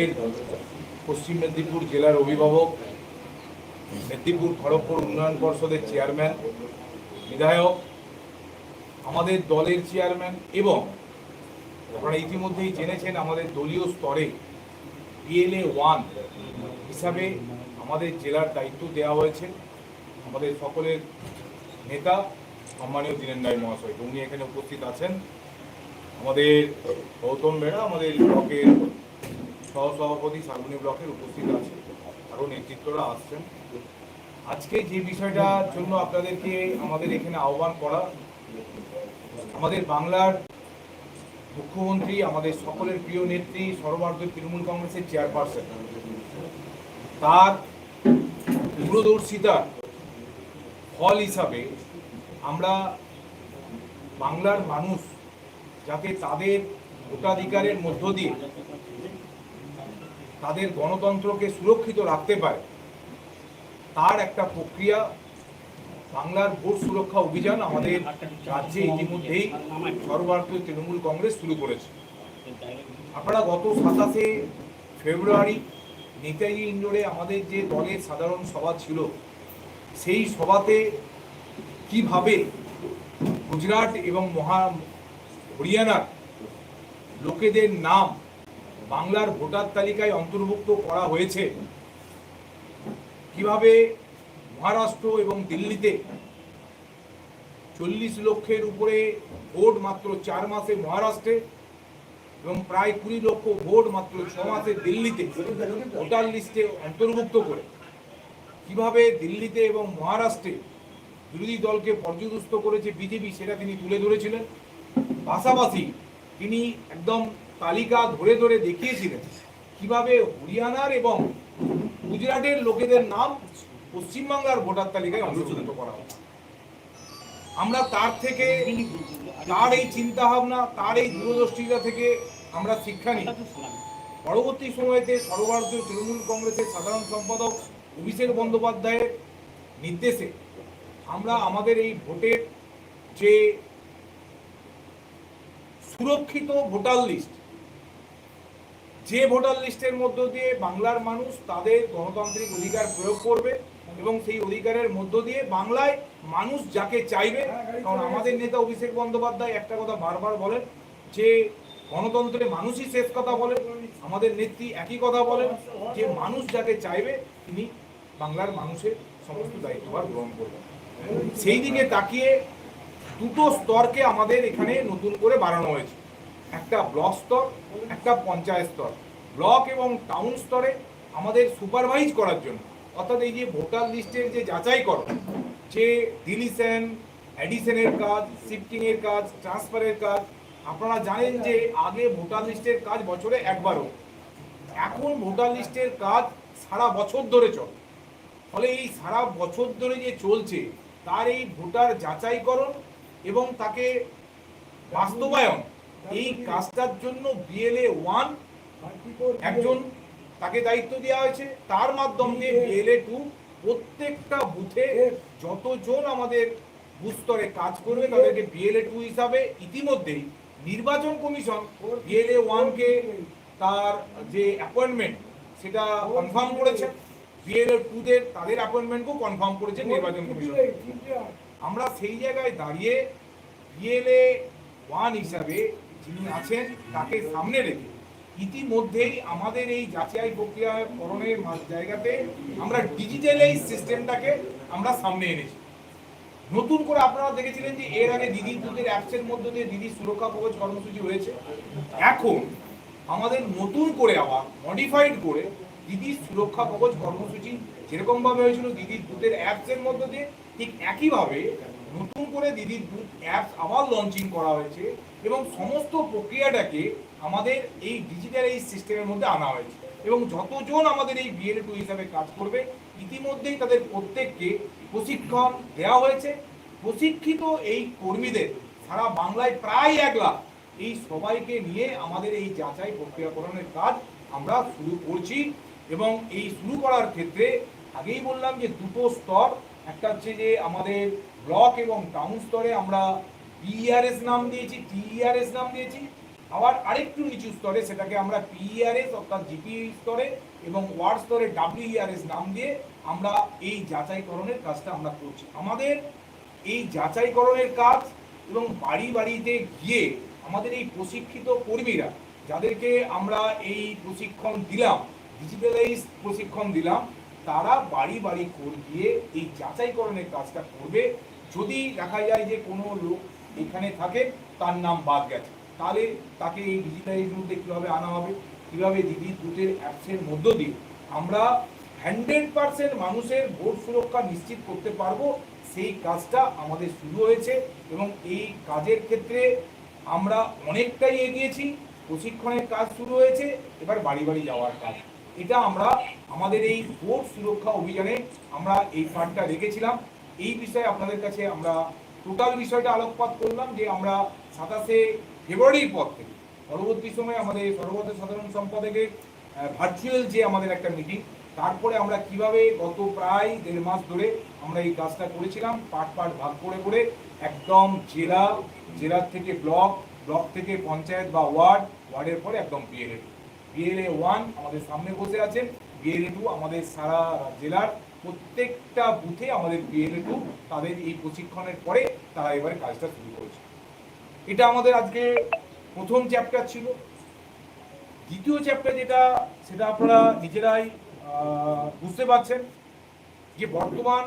আমাদের পশ্চিম মেদিনীপুর জেলার অভিভাবক, মেদিনীপুর খড়গপুর উন্নয়ন পর্ষদের চেয়ারম্যান, বিধায়ক, আমাদের দলের চেয়ারম্যান এবং আপনারা ইতিমধ্যেই জেনেছেন আমাদের দলীয় স্তরে বিএলএ ওয়ান হিসাবে আমাদের জেলার দায়িত্ব দেওয়া হয়েছে। আমাদের সকলের নেতা সম্মানীয় দীনেন রায় মহাশয় উনি এখানে উপস্থিত আছেন। আমাদের গৌতম বেড়া, আমাদের ব্লকের সহসভাপতি শালবনী ব্লকের উপস্থিত আছে আরও নেতৃত্বরা আসছেন। আজকে যে বিষয়টার জন্য আপনাদেরকে আমাদের এখানে আহ্বান করা, আমাদের বাংলার মুখ্যমন্ত্রী, আমাদের সকলের প্রিয় নেত্রী, সর্বভারতীয় তৃণমূল কংগ্রেসের চেয়ারপারসন, তার দূরদর্শিতার ফল হিসাবে আমরা বাংলার মানুষ যাতে তাদের ভোটাধিকারের মধ্য দিয়ে তাদের গণতন্ত্রকে সুরক্ষিত রাখতে পারে। তার একটা প্রক্রিয়া, বাংলার ভোট সুরক্ষা অভিযান আমাদের রাজ্যে ইতিমধ্যেই সর্বভারতীয় তৃণমূল কংগ্রেস শুরু করেছে। আপনারা গত সাতাশে ফেব্রুয়ারি নেতাজি ইন্ডোরে আমাদের যে দলের সাধারণ সভা ছিল, সেই সভাতে কীভাবে গুজরাট এবং মহা হরিয়ানার লোকেদের নাম বাংলার ভোটার তালিকায় অন্তর্ভুক্ত করা হয়েছে। কীভাবে মহারাষ্ট্র এবং দিল্লিতে চল্লিশ লক্ষের উপরে ভোট মাত্র চার মাসে মহারাষ্ট্রে এবং প্রায় কুড়ি লক্ষ ভোট মাত্র ছ মাসে দিল্লিতে ভোটার লিস্টে অন্তর্ভুক্ত করে, কীভাবে দিল্লিতে এবং মহারাষ্ট্রে বিরোধী দলকে পর্যদস্ত করেছে বিজেপি সেটা তিনি তুলে ধরেছিলেন। পাশাপাশি তিনি একদম তালিকা ধরে ধরে দেখিয়েছিলেন। কীভাবে হরিয়ানার এবং গুজরাটের লোকেদের নাম পশ্চিমবাংলার ভোটার তালিকায় অন্তর্ভুক্ত করা হবে আমরা তার থেকে, তার এই চিন্তা ভাবনা তার এই দূরদর্শিতা থেকে আমরা শিক্ষা নিই। পরবর্তী সময়তে সর্বভারতীয় তৃণমূল কংগ্রেসের সাধারণ সম্পাদক অভিষেক বন্দ্যোপাধ্যায়ের নির্দেশে আমরা আমাদের এই ভোটের যে সুরক্ষিত ভোটার লিস্ট যে ভোটার লিস্টের মধ্য দিয়ে বাংলার মানুষ তাদের গণতান্ত্রিক অধিকার প্রয়োগ করবে এবং সেই অধিকারের মধ্য দিয়ে বাংলায় মানুষ যাকে চাইবে, কারণ আমাদের নেতা অভিষেক বন্দ্যোপাধ্যায় একটা কথা বারবার বলেন যে গণতন্ত্রে মানুষই শেষ কথা বলেন, আমাদের নেত্রী একই কথা বলেন যে মানুষ যাকে চাইবে, তিনি বাংলার মানুষের সমস্ত দায়িত্বভার গ্রহণ করবেন। সেই দিকে তাকিয়ে দুটো স্তরকে আমাদের এখানে নতুন করে বাড়ানো হয়েছে। একটা ব্লক স্তর, একটা পঞ্চায়েত স্তর। ব্লক এবং টাউন স্তরে আমাদের সুপারভাইজ করার জন্য, অর্থাৎ এই যে ভোটার লিস্টের যে যাচাই করো, যে ডিলিশন অ্যাডিশনের কাজ শিফটিংয়ের কাজ ট্রান্সফারের কাজ, আপনারা জানেন যে আগে ভোটার লিস্টের কাজ বছরে একবারও এখন ভোটার লিস্টের কাজ সারা বছর ধরে চলে। ফলে এই সারা বছর ধরে যে চলছে, তার এই ভোটার যাচাইকরণ এবং তাকে বাস্তবায়ন এই কাজটার জন্য বিএলএ ওয়ান একজন তাকে দায়িত্ব দেওয়া হয়েছে। তার মাধ্যম দিয়ে বিএলএ টু প্রত্যেকটা বুথে যতজন আমাদের বুথ স্তরে কাজ করবে, তাদেরকে বিএলএ টু হিসাবে ইতিমধ্যেই নির্বাচন কমিশন বিএলএ ওয়ানকে তার যে অ্যাপয়েন্টমেন্ট সেটা কনফার্ম করেছে। বিএলএ টুদের তাদের অ্যাপয়েন্টমেন্টকেও কনফার্ম করেছে নির্বাচন কমিশন। আমরা সেই জায়গায় দাঁড়িয়ে বিএলএ ওয়ান হিসাবে যিনি আছেন তাকে সামনে রেখে ইতিমধ্যেই আমাদের এই যাচাই প্রক্রিয়াকরণের জায়গাতে আমরা ডিজিটাল এই সিস্টেমটাকে আমরা সামনে এনেছি। নতুন করে আপনারা দেখেছিলেন যে এর আগে দিদির দুধের অ্যাপসের মধ্য দিয়ে দিদির সুরক্ষা কবচ কর্মসূচি হয়েছে এখন আমাদের নতুন করে আবার মডিফাইড করে দিদির সুরক্ষা কবচ কর্মসূচি যেরকমভাবে হয়েছিল দিদির দুধের অ্যাপসের মধ্য দিয়ে, ঠিক একইভাবে নতুন করে দিদির দুধ অ্যাপস আবার লঞ্চিং করা হয়েছে। এবং সমস্ত প্রক্রিয়াটাকে আমাদের এই ডিজিটাল এই সিস্টেমের মধ্যে আনা হয়েছে। এবং যতজন আমাদের এই বিএলএ টু হিসাবে কাজ করবে, ইতিমধ্যেই তাদের প্রত্যেককে প্রশিক্ষণ দেওয়া হয়েছে। প্রশিক্ষিত এই কর্মীদের সারা বাংলায় প্রায় এক লাখ এই সবাইকে নিয়ে আমাদের এই যাচাই প্রক্রিয়াকরণের কাজ আমরা শুরু করছি। এবং এই শুরু করার ক্ষেত্রে আগেই বললাম যে দুটো স্তর, একটা হচ্ছে যে আমাদের ব্লক এবং টাউন স্তরে আমরা বিআরএস নাম দিয়েছি টিইআরএস নাম দিয়েছি। আবার আরেকটু নিচু স্তরে সেটাকে আমরা পিইআরএস অর্থাৎ জিপি স্তরে এবং ওয়ার্ড স্তরে ডাব্লিউইআরএস নাম দিয়ে আমরা এই যাচাইকরণের কাজটা আমরা করছি। আমাদের এই যাচাইকরণের কাজ এবং বাড়ি বাড়িতে গিয়ে আমাদের এই প্রশিক্ষিত কর্মীরা যাদেরকে আমরা এই প্রশিক্ষণ দিলাম ডিজিটালাইজ প্রশিক্ষণ দিলাম, তারা বাড়ি বাড়ি গিয়ে এই যাচাইকরণের কাজটা করবে। যদি দেখা যায় যে কোনো লোক এখানে থাকে, তার নাম বাদ গেছে। তাহলে তাকে এই ডিজিটালাইজ মধ্যে কীভাবে আনা হবে? কীভাবে দিদি দুটের অ্যাপসের মধ্য দিয়ে আমরা হান্ড্রেড পার্সেন্ট মানুষের ভোট সুরক্ষা নিশ্চিত করতে পারব? সেই কাজটা আমাদের শুরু হয়েছে এবং এই কাজের ক্ষেত্রে আমরা অনেকটাই এগিয়েছি। প্রশিক্ষণের কাজ শুরু হয়েছে, এবার বাড়ি বাড়ি যাওয়ার কাজ। এটা আমরা আমাদের এই ভোট সুরক্ষা অভিযানে আমরা এই ফান্ডটা রেখেছিলাম। এই বিষয়ে আপনাদের কাছে আমরা টোটাল বিষয়টা আলোকপাত করলাম যে আমরা সাতাশে ফেব্রুয়ারির পর থেকে, পরবর্তী সময়ে আমাদের সর্বভারতীয় সাধারণ সম্পাদকের ভার্চুয়াল যে আমাদের একটা মিটিং তারপরে আমরা কীভাবে গত প্রায় দেড় মাস ধরে আমরা এই কাজটা করেছিলাম পার্ট পার্ট ভাগ করে করে একদম জেলা, জেলার থেকে ব্লক ব্লক থেকে পঞ্চায়েত বা ওয়ার্ড, ওয়ার্ডের পরে একদম বিএলএ বিএলএ ওয়ান আমাদের সামনে বসে আছেন বিএলএ টু আমাদের সারা জেলার প্রত্যেকটা বুথে আমাদের বিএলএ টু তাদের এই প্রশিক্ষণের পরে তারা এবারে কাজটা শুরু করেছে। এটা আমাদের আজকে প্রথম চ্যাপ্টার ছিল। দ্বিতীয় চ্যাপ্টার যেটা, সেটা আপনারা নিজেরাই বুঝতে পারছেন যে বর্তমান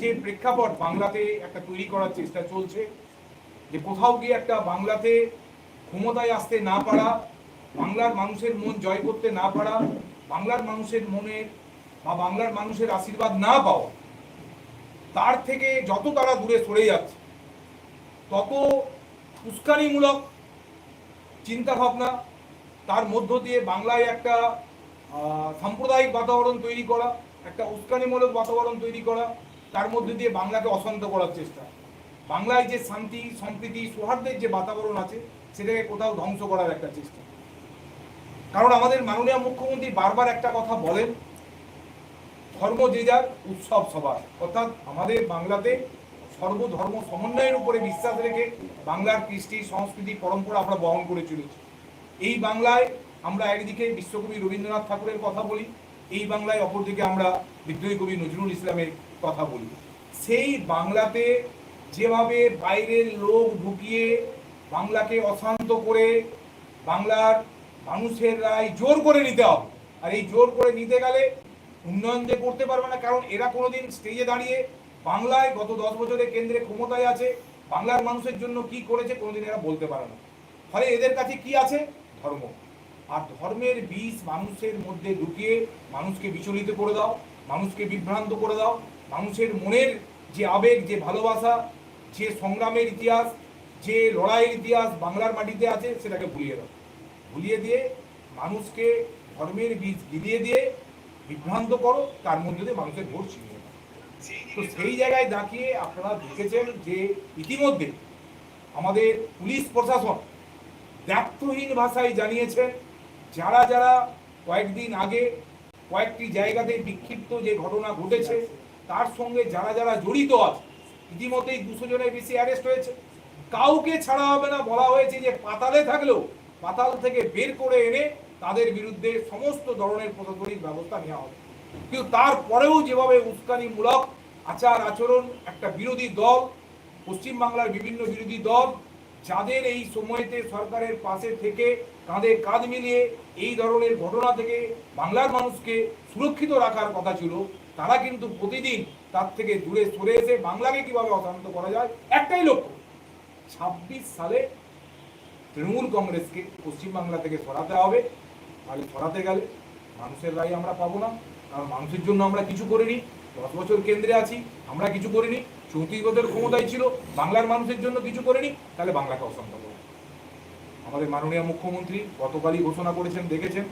যে প্রেক্ষাপট বাংলাতে একটা তৈরি করার চেষ্টা চলছে, যে কোথাও গিয়ে একটা বাংলাতে ক্ষমতায় আসতে না পারা, বাংলার মানুষের মন জয় করতে না পারা, বাংলার মানুষের মনে বা বাংলার মানুষের আশীর্বাদ না পাওয়া তার থেকে যত তারা দূরে সরে যাচ্ছে, তত উস্কানিমূলক চিন্তাভাবনা তার মধ্য দিয়ে বাংলায় একটা সাম্প্রদায়িক বাতাবরণ তৈরি করা, একটা উস্কানিমূলক বাতাবরণ তৈরি করা, তার মধ্যে দিয়ে বাংলাকে অশান্ত করার চেষ্টা। বাংলায় যে শান্তি, সম্প্রীতি, সৌহার্দ্যের যে বাতাবরণ আছে, সেটাকে কোথাও ধ্বংস করার একটা চেষ্টা। কারণ আমাদের মাননীয় মুখ্যমন্ত্রী বারবার একটা কথা বলেন ধর্ম যে যার উৎসব সবার অর্থাৎ আমাদের বাংলাতে সর্বধর্ম সমন্বয়ের উপরে বিশ্বাস রেখে বাংলার কৃষ্টি, সংস্কৃতি, পরম্পরা আমরা বহন করে চলেছি। এই বাংলায় আমরা একদিকে বিশ্বকবি রবীন্দ্রনাথ ঠাকুরের কথা বলি, এই বাংলায় অপরদিকে আমরা বিদ্রোহী কবি নজরুল ইসলামের কথা বলি। সেই বাংলাতে যেভাবে বাইরের লোক ঢুকিয়ে বাংলাকে অশান্ত করে বাংলার মানুষের রায় জোর করে নিতে হবে। আর এই জোর করে নিতে গেলে উন্নয়ন যে করতে পারবে না, কারণ এরা কোনোদিন স্টেজে দাঁড়িয়ে বাংলায় গত দশ বছরে কেন্দ্রে ক্ষমতায় আছে, বাংলার মানুষের জন্য কি করেছে কোনোদিন এরা বলতে পারে না। ফলে এদের কাছে কি আছে? ধর্ম। আর ধর্মের বীজ মানুষের মধ্যে ঢুকিয়ে মানুষকে বিচলিত করে দাও, মানুষকে বিভ্রান্ত করে দাও, মানুষের মনের যে আবেগ, যে ভালোবাসা, যে সংগ্রামের ইতিহাস, যে লড়াইয়ের ইতিহাস বাংলার মাটিতে আছে, সেটাকে ভুলিয়ে দাও। ভুলিয়ে দিয়ে মানুষকে ধর্মের বীজ গিলিয়ে দিয়ে বিভ্রান্ত করো, তার মধ্যে দিয়ে মানুষের ভোট নাও। তো সেই জায়গায় দাঁড়িয়ে আপনারা দেখেছেন যে ইতিমধ্যে আমাদের পুলিশ প্রশাসন ব্যর্থহীন ভাষায় জানিয়েছেন, যারা যারা কয়েকদিন আগে কয়েকটি জায়গাতে বিক্ষিপ্ত যে ঘটনা ঘটেছে, তার সঙ্গে যারা যারা জড়িত আছে, ইতিমধ্যেই দুশো জনের বেশি অ্যারেস্ট হয়েছে কাউকে ছাড়া হবে না বলা হয়েছে যে পাতালে থাকলেও, পাতাল থেকে বের করে এনে তাদের বিরুদ্ধে সমস্ত ধরনের প্রশাসনিক ব্যবস্থা নেওয়া হবে। কিন্তু তারপরেও যেভাবে উস্কানিমূলক আচার আচরণ একটা বিরোধী দল, পশ্চিমবাংলার বিভিন্ন বিরোধী দল, যাদের এই সময়তে সরকারের পাশে থেকে কাঁধে কাঁধ মিলিয়ে এই ধরনের ঘটনা থেকে বাংলার মানুষকে সুরক্ষিত রাখার কথা ছিল, তারা কিন্তু প্রতিদিন তার থেকে দূরে সরে এসে বাংলাকে কীভাবে অশান্ত করা যায়, একটাই লক্ষ্য, ছাব্বিশ সালে তৃণমূল কংগ্রেসকে পশ্চিমবাংলা থেকে সরাতে হবে। তাহলে সরাতে গেলে মানুষের রায় আমরা পাবো না। কারণ মানুষের জন্য আমরা কিছু করিনি, দশ বছর কেন্দ্রে আছি, আমরা কিছু করিনি, চৌত্রিশ বছর ক্ষমতায় ছিল, বাংলার মানুষের জন্য কিছু করিনি, তাহলে বাংলাকে করব আমাদের মাননীয় মুখ্যমন্ত্রী গতকালই ঘোষণা করেছেন, দেখেছেন,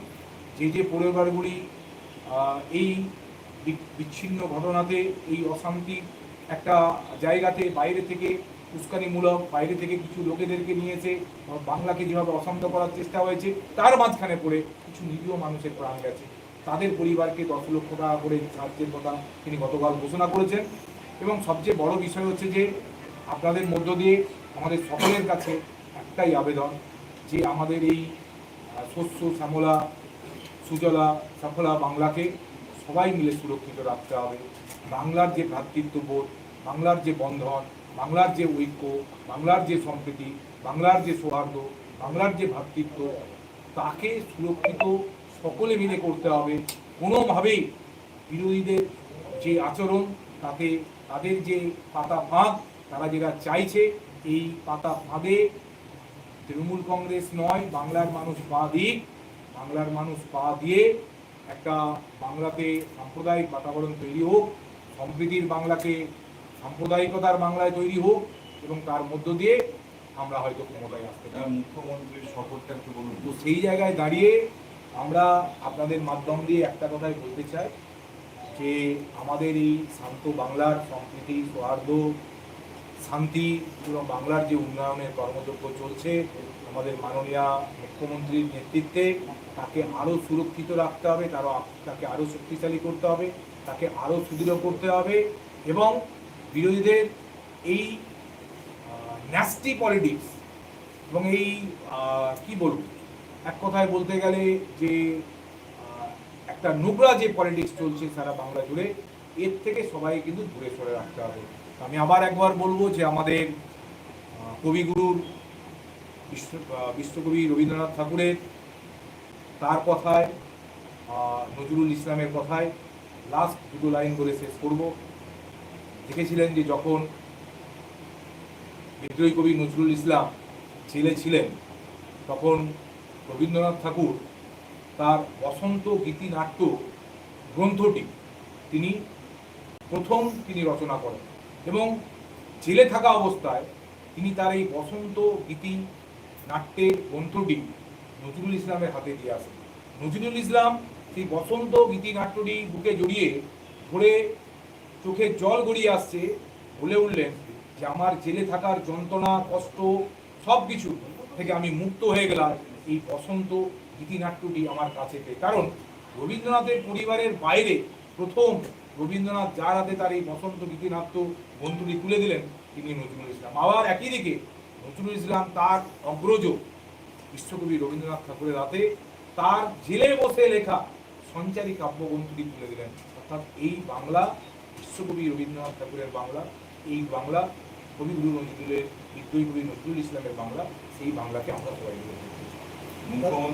যে যে পরিবারগুলি এই বিচ্ছিন্ন ঘটনাতে, এই অশান্তি একটা জায়গাতে বাইরে থেকে উস্কানিমূলক বাইরে থেকে কিছু লোকেদেরকে নিয়েছে বাংলাকে যেভাবে অশান্ত করার চেষ্টা হয়েছে, তার মাঝখানে পড়ে কিছু নিরীহ মানুষের প্রাণ গেছে। তাদের পরিবারকে দশ লক্ষ টাকা করে সাহায্যের কথা তিনি গতকাল ঘোষণা করেছেন। এবং সবচেয়ে বড় বিষয় হচ্ছে যে, আপনাদের মধ্য দিয়ে আমাদের সকলের কাছে একটাই আবেদন, যে আমাদের এই শস্য, শ্যামলা, সুজলা, সফলা বাংলাকে সবাই মিলে সুরক্ষিত রাখতে হবে। বাংলার যে ভ্রাতৃত্ববোধ, বাংলার যে বন্ধন বাংলার যে ঐক্য, বাংলার যে সম্প্রীতি, বাংলার যে সৌহার্দ্য, বাংলার যে ভ্রাতৃত্ব তাকে সুরক্ষিত সকলে মিলে করতে হবে। কোনোভাবেই বিরোধীদের যে আচরণ, তাতে তাদের যে পাতা ফাঁদ, তারা যেটা চাইছে, এই পাতা ফাঁদে তৃণমূল কংগ্রেস নয়, বাংলার মানুষ পা দিক। বাংলার মানুষ পা দিয়ে একটা বাংলাতে সাম্প্রদায়িক বাতাবরণ তৈরি হোক, সম্প্রীতির বাংলাকে সাম্প্রদায়িকতার বাংলায় তৈরি হোক এবং তার মধ্য দিয়ে আমরা হয়তো ক্ষমতায় আসতে পারি। মুখ্যমন্ত্রীর শপথটা একটু বলুন। তো সেই জায়গায় দাঁড়িয়ে আমরা আপনাদের মাধ্যম দিয়ে একটা কথাই বলতে চাই যে আমাদের এই শান্ত বাংলার সম্প্রীতি সৌহার্দ্য শান্তি এবং বাংলার যে উন্নয়নের কর্মযজ্ঞ চলছে আমাদের মাননীয় মুখ্যমন্ত্রীর নেতৃত্বে তাকে আরও সুরক্ষিত রাখতে হবে তারও তাকে আরও শক্তিশালী করতে হবে তাকে আরও সুদৃঢ় করতে হবে এবং বিরোধীদের এই ন্যাস্টি পলিটিক্স এবং এই কি বলব? এক কথায় বলতে গেলে যে একটা নোংরা যে পলিটিক্স চলছে সারা বাংলা জুড়ে, এর থেকে সবাই কিন্তু দূরে সরে রাখতে হবে। আমি আবার একবার বলব যে আমাদের কবিগুরুর, বিশ্ব বিশ্বকবি রবীন্দ্রনাথ ঠাকুরের, তার কথায় নজরুল ইসলামের কথায় লাস্ট দুটো লাইন বলে শেষ করব। দেখেছিলেন যে যখন বিদ্রোহী কবি নজরুল ইসলাম ছেলে ছিলেন, তখন রবীন্দ্রনাথ ঠাকুর তার বসন্ত গীতিনাট্য গ্রন্থটি তিনি প্রথম তিনি রচনা করেন এবং জেলে থাকা অবস্থায় তিনি তার এই বসন্ত গীতি নাট্যের গ্রন্থটি নজরুল ইসলামের হাতে দিয়ে আসেন। নজরুল ইসলাম সেই বসন্ত গীতি নাট্যটি বুকে জড়িয়ে ধরে চোখে জল গড়িয়ে আসছে বলে উঠলেন যে আমার জেলে থাকার যন্ত্রণা, কষ্ট, সব কিছু থেকে আমি মুক্ত হয়ে গেলাম এই বসন্ত গীতিনাট্যটি আমার কাছে পেয়ে। কারণ রবীন্দ্রনাথের পরিবারের বাইরে প্রথম রবীন্দ্রনাথ যার হাতে তার এই বসন্ত গীতিনাট্য বন্ধুটি তুলে দিলেন তিনি নজরুল ইসলাম। আবার একই দিকে নজরুল ইসলাম তার অগ্রজ বিশ্বকবি রবীন্দ্রনাথ ঠাকুরের হাতে তার জেলে বসে লেখা সঞ্চারী কাব্যগ্রন্থটি তুলে দিলেন। অর্থাৎ এই বাংলা বিশ্বকবি রবীন্দ্রনাথ ঠাকুরের বাংলা। এই বাংলা কবিগুরু নজরুলের বিদ্রোহী কবি নজরুল ইসলামের বাংলা সেই বাংলাকে আমরা সবাই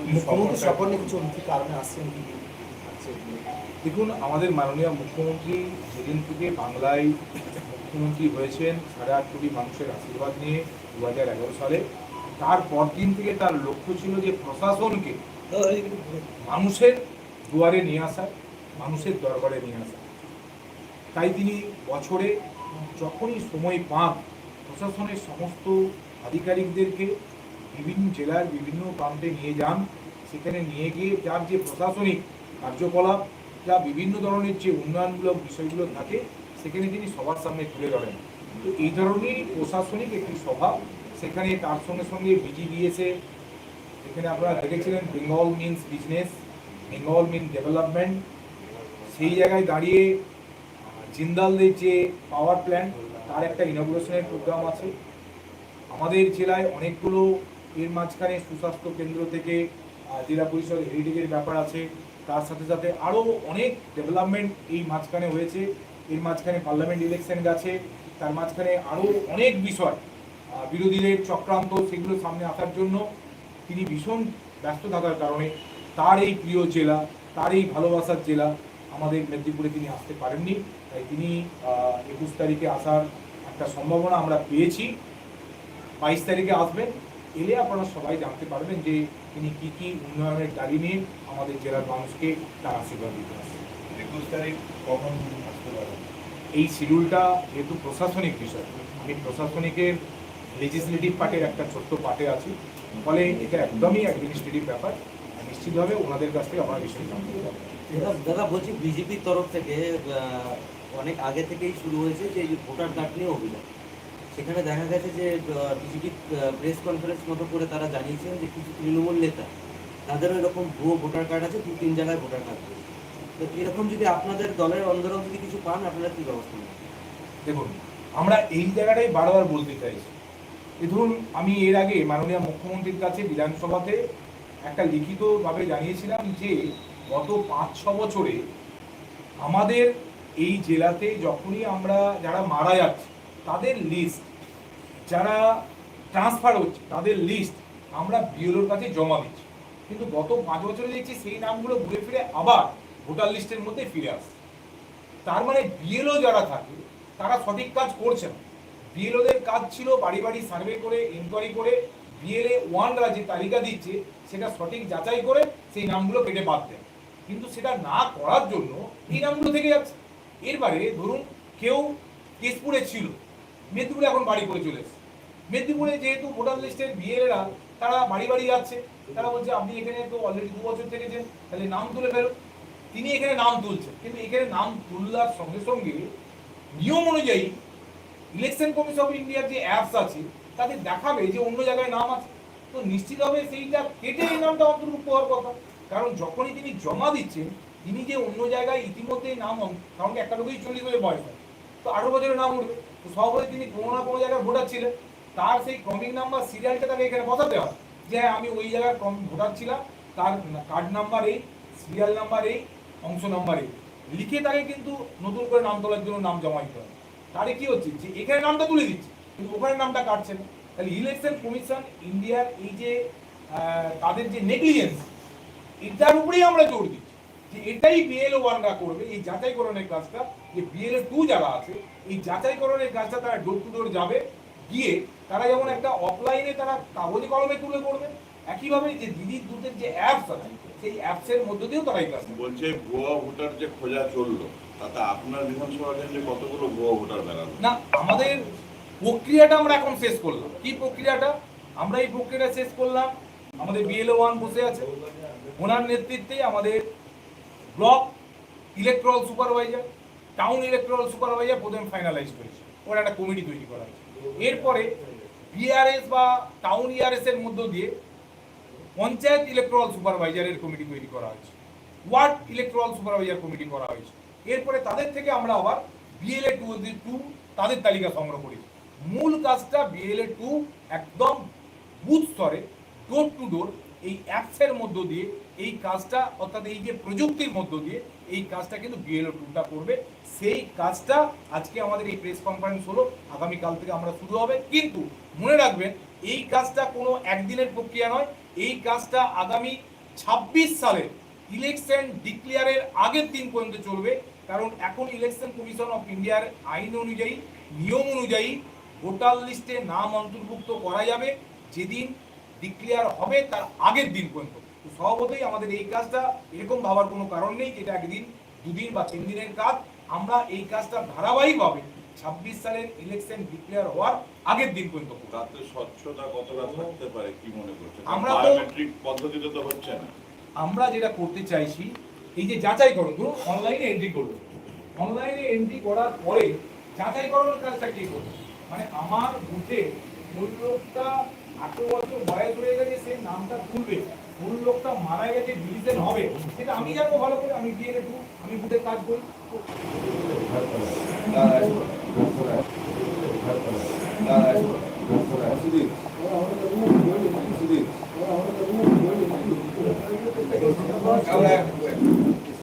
মুখ্যমন্ত্রী কিছু কারণে আসছেন আছে দেখুন আমাদের মাননীয় মুখ্যমন্ত্রী যেদিন থেকে বাংলায় মুখ্যমন্ত্রী হয়েছেন সাড়ে আট কোটি মানুষের আশীর্বাদ নিয়ে দু হাজার এগারো সালে তার পরদিন থেকে তার লক্ষ্য ছিল যে প্রশাসনকে মানুষের দুয়ারে নিয়ে আসা মানুষের দরবারে নিয়ে আসা তাই তিনি বছরে যখনই সময় পান, প্রশাসনের সমস্ত আধিকারিকদেরকে বিভিন্ন জেলার বিভিন্ন প্রান্তে নিয়ে যান। সেখানে নিয়ে গিয়ে যার যে প্রশাসনিক কার্যকলাপ, যা বিভিন্ন ধরনের যে উন্নয়নমূলক বিষয়গুলো থাকে, সেখানে তিনি সবার সামনে তুলে ধরেন। তো এই ধরনেরই প্রশাসনিক একটি সভা, সেখানে তার সঙ্গে সঙ্গে বিজিবিএসএ এখানে আপনারা দেখেছিলেন Bengal means business Bengal mean development সেই জায়গায় দাঁড়িয়ে জিন্দালদের যে পাওয়ার প্ল্যান্ট তার একটা ইনগ্রেশনের প্রোগ্রাম আছে। আমাদের জেলায় অনেকগুলো, এর মাঝখানে সুস্বাস্থ্য কেন্দ্র থেকে জেলা পরিষদ হেরিটেজের ব্যাপার আছে। তার সাথে সাথে আরও অনেক ডেভেলপমেন্ট এই মাঝখানে হয়েছে। এর মাঝখানে পার্লামেন্ট ইলেকশন গেছে। তার মাঝখানে আরও অনেক বিষয় বিরোধীদের চক্রান্ত, সেগুলো সামনে আসার জন্য তিনি ভীষণ ব্যস্ত থাকার কারণে তার এই প্রিয় জেলা, তার এই ভালোবাসার জেলা আমাদের মেদিনীপুরে তিনি আসতে পারেননি। তাই তিনি একুশ তারিখে আসার একটা সম্ভাবনা আমরা পেয়েছি। বাইশ তারিখে আসবেন এলে আপনারা সবাই জানতে পারবেন যে তিনি কি কি উন্নয়নের ডালি নিয়ে আমাদের জেলার মানুষকে তার আশীর্বাদ দিতে আসেন একুশ তারিখ কখন আসতে পারবেন এই শিডিউলটা যেহেতু প্রশাসনিক বিষয় এই প্রশাসনিকের লেজিসলেটিভ পার্টের একটা ছোট্ট পার্টে আছে ফলে এটা একদমই অ্যাডমিনিস্ট্রেটিভ ব্যাপার। নিশ্চিতভাবে ওনাদের কাছ থেকে আমরা বিষয় জানতে পারব। দাদা দাদা বলছি বিজেপির তরফ থেকে অনেক আগে থেকেই শুরু হয়েছে যে ভোটার কার্ড নিয়ে অভিযান সেখানে দেখা গেছে যে বিজেপি প্রেস কনফারেন্স মতো করে তারা জানিয়েছেন যে কিছু তৃণমূল নেতা, তাদেরও এরকম ভুয়ো ভোটার কার্ড আছে দু তিন জায়গায় ভোটার কার্ড তো এরকম যদি আপনাদের দলের অন্দরেও যদি কিছু পান, আপনারা কী ব্যবস্থা নেবেন? দেখুন, আমরা এই জায়গাটাই বারবার বলতে চাইছি। এ ধরুন, আমি এর আগে মাননীয় মুখ্যমন্ত্রীর কাছে বিধানসভাতে একটা লিখিতভাবে জানিয়েছিলাম যে, গত পাঁচ ছ বছরে আমাদের এই জেলাতে যখনই আমরা যারা মারা যাচ্ছে, তাদের লিস্ট যারা ট্রান্সফার হচ্ছে, তাদের লিস্ট আমরা বিএলওর কাছে জমা দিচ্ছি। কিন্তু গত পাঁচ বছরে দেখছি সেই নামগুলো ঘুরে ফিরে আবার ভোটার লিস্টের মধ্যে ফিরে আসছে। তার মানে বিএলও যারা থাকে, তারা সঠিক কাজ করছে না। বিএলওদের কাজ ছিল বাড়ি বাড়ি সার্ভে করে ইনকোয়ারি করে বিএলএ ওয়ানরা যে তালিকা দিচ্ছে, সেটা সঠিক যাচাই করে সেই নামগুলো কেটে বাদ দেয়। কিন্তু সেটা না করার জন্য এই নামগুলো থেকে যাচ্ছে। এরবারে ধরুন কেউ কেশপুরে ছিল, মেদিনীপুরে এখন বাড়ি করে চলে এসেছে। মেদিনীপুরে যেহেতু ভোটার লিস্টের বিএলএরা, তারা বাড়ি বাড়ি যাচ্ছে। তারা বলছে, আপনি এখানে তো অলরেডি দু বছর থেকেছেন, তাহলে নাম তুলে ফেলুন। তিনি এখানে নাম তুলছেন, কিন্তু এখানে নাম তুললার সঙ্গে সঙ্গে নিয়ম অনুযায়ী ইলেকশন কমিশন অফ ইন্ডিয়ার যে অ্যাপস আছে তাদের দেখাবে যে অন্য জায়গায় নাম আছে। তো নিশ্চিতভাবে সেইটা কেটে এই নামটা অন্তর্ভুক্ত হওয়ার কথা। কারণ যখনই তিনি জমা দিচ্ছেন তিনি যে অন্য জায়গায় ইতিমধ্যেই নাম অন- কারণ একটা লোকই চল্লিশ বছর বয়স হয় তো আঠারো বছরের নাম উঠবে। তো সহজে তিনি কোনো না কোনো জায়গায় ভোটার ছিলেন তার সেই ক্রমিক নাম্বার সিরিয়ালটা তাকে এখানে বসাতে হয়। যে হ্যাঁ আমি ওই জায়গায় ক্রম ভোটার ছিলাম তার কার্ড নাম্বার এই সিরিয়াল নাম্বার এই, অংশ নাম্বার এই। লিখে তাকে কিন্তু নতুন করে নাম তোলার জন্য নাম জমা দিতে হবে তাহলে কী হচ্ছে? যে এখানে নামটা তুলে দিচ্ছে, কিন্তু ওখানে নামটা কাটছে না। তাহলে ইলেকশন কমিশন ইন্ডিয়ার এই যে তাদের যে নেগলিজেন্স এটার উপরেই আমরা জোর দিচ্ছি। যে এটাই বিএলও ওয়ানরা করবে এই যাচাইকরণের কাজটা যে বিএলও টু যারা আছে এই যাচাইকরণের কাজটা তারা ডোর টু ডোর যাবে গিয়ে তারা যেমন একটা অফলাইনে তারা কাগজে কলমে তুলে করবে একইভাবে যে দিদির দুধের যে অ্যাপস আছে সেই অ্যাপসের মধ্য দিয়েও তারা এই কাজটা বলছে ভুয়া ভোটার যে খোঁজা চলল তাতে আপনার বিধানসভা কেন্দ্রে কতগুলো ভুয়া ভোটার বেড়ালো না আমাদের প্রক্রিয়াটা আমরা এখন শেষ করলাম। কি প্রক্রিয়াটা? আমরা এই প্রক্রিয়াটা শেষ করলাম। আমাদের বিএলও ওয়ান বসে আছে। ওনার নেতৃত্বে আমাদের block electoral supervisor town electoral supervisor প্রথমে ফাইনালাইজ করেছে। ওরা একটা কমিটি তৈরি করা হয়েছে। এরপরে বিআরএস বা টাউন ইআরএস এর মধ্য দিয়ে পঞ্চায়েত ইলেকট্রাল সুপারভাইজারের কমিটি তৈরি করা হয়েছে। ওয়ার্ড ইলেকট্রাল সুপারভাইজার কমিটি করা হয়েছে। এরপরে তাদের থেকে আমরা আবার বিএলএ টু টু তাদের তালিকা সংগ্রহ করেছি। মূল কাজটা বিএলএ টু একদম বুথ স্তরে ডোর টু ডোর এই অ্যাপসের মধ্য দিয়ে এই কাজটা, অর্থাৎ এই যে প্রযুক্তির মধ্য দিয়ে এই কাজটা কিন্তু বিএলও টুটা করবে। সেই কাজটা আজকে আমাদের এই প্রেস কনফারেন্স হলো, আগামীকাল থেকে আমরা শুরু হবে। কিন্তু মনে রাখবেন, এই কাজটা কোনো একদিনের প্রক্রিয়া নয়। এই কাজটা আগামী ছাব্বিশ সালের ইলেকশন ডিক্লেয়ারের আগের দিন পর্যন্ত চলবে। কারণ এখন ইলেকশন কমিশন অফ ইন্ডিয়ার আইন অনুযায়ী, নিয়ম অনুযায়ী ভোটার লিস্টে নাম অন্তর্ভুক্ত করা যাবে। যেদিন ডিক্লেয়ার হবে তার আগের দিন পর্যন্ত। তো স্বভাবতই আমাদের এই কাজটা এরকম ভাবার কোনো কারণ নেই যেটা একদিন দুদিন বা তিন দিনের কাজ। আমরা এই কাজটা ধারাবাহিকভাবে ছাব্বিশ সালের ইলেকশন ডিক্লেয়ার হওয়ার আগের দিন পর্যন্ত তাতে স্বচ্ছতা কতটা থাকতে পারে কি মনে করছেন? আমরা বায়োমেট্রিক পদ্ধতিতে তো হচ্ছে না। আমরা যেটা করতে চাইছি এই যে যাচাইকরণ ধরুন অনলাইনে এন্ট্রি করল। অনলাইনে এন্ট্রি করার পরে যাচাই যাচাইকরণের কাজটা কি করবে মানে আমার বুথে মূল লোকটা আঠেরো বছর বয়স হয়ে গেছে সেই নামটা তুলবে মূল লোকটা মারা গেছে ডিভিশন হবে সেটা আমি জানব ভালো করে আমি দিয়ে টু আমি বুধের কাজ করি। আমরা